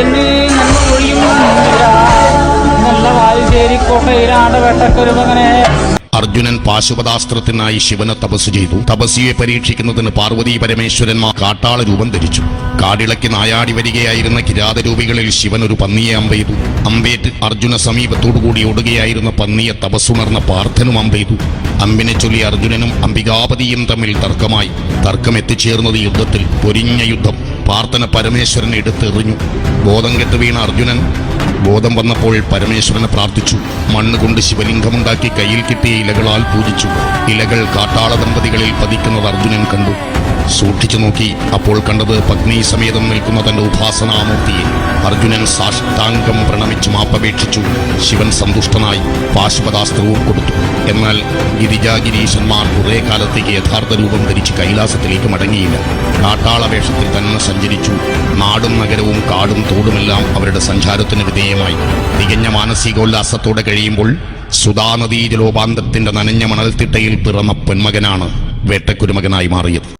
ചെന്ന് നന്മ ഒഴിയും നല്ല വായുശ്ശേരി കോട്ടയിലാണ് വെട്ടക്കുരുമകനെ അർജുനൻ പാശുപതാസ്ത്രത്തിനായി ശിവനെ തപസ് ചെയ്തു. തപസ്സിയെ പരീക്ഷിക്കുന്നതിന് പാർവതി പരമേശ്വരന്മാർ കാട്ടാള രൂപം ധരിച്ചു. കാടിളക്കി നായാടി വരികയായിരുന്ന കിരാതരൂപികളിൽ ശിവൻ ഒരു പന്നിയെ അമ്പെയ്തു. അമ്പേറ്റ് അർജുന സമീപത്തോടുകൂടി ഓടുകയായിരുന്ന പന്നിയെ തപസ്സുണർന്ന പാർത്ഥനും അമ്പെയ്തു. അമ്പിനെ ചൊല്ലി അർജുനനും അംബികാപതിയും തമ്മിൽ തർക്കമായി. തർക്കം എത്തിച്ചേർന്നത് യുദ്ധത്തിൽ പൊരിഞ്ഞ യുദ്ധം. പാർത്ഥന പരമേശ്വരനെ എടുത്തെറിഞ്ഞു. ബോധം കെട്ട് വീണ അർജുനൻ ബോധം വന്നപ്പോൾ പരമേശ്വരനെ പ്രാർത്ഥിച്ചു. മണ്ണ് കൊണ്ട് ശിവലിംഗമുണ്ടാക്കി കയ്യിൽ കിട്ടിയ ഇലകളാൽ പൂജിച്ചു. ഇലകൾ കാട്ടാള ദമ്പതികളിൽ പതിക്കുന്നത് അർജുനൻ കണ്ടു. സൂക്ഷിച്ചു നോക്കി. അപ്പോൾ കണ്ടത് പത്നി സമേതം നിൽക്കുന്ന തന്റെ ഉപാസനാമൂർത്തിയെ. അർജുനൻ സാഷ്ടാംഗം പ്രണമിച്ചു മാപ്പപേക്ഷിച്ചു ശിവൻ സന്തുഷ്ടനായി പാശുപതാസ്ത്രവും കൊടുത്തു. എന്നാൽ ഗിരിജാഗിരീശന്മാർ കുറെ കാലത്തേക്ക് യഥാർത്ഥ രൂപം ധരിച്ച് കൈലാസത്തിലേക്ക് മടങ്ങിയില്ല. കാട്ടാള വേഷത്തിൽ തന്നെ സഞ്ചരിച്ചു. നാടും നഗരവും കാടും തോടുമെല്ലാം അവരുടെ സഞ്ചാരത്തിന് വിധേയമായി. തികഞ്ഞ മാനസികോല്ലാസത്തോടെ കഴിയുമ്പോൾ സുധാനദീ ജലോപാന്തത്തിന്റെ നനഞ്ഞ മണൽത്തിട്ടയിൽ പിറന്ന പൊന്മകനാണ് വേട്ടക്കുരുമകനായി മാറിയത്.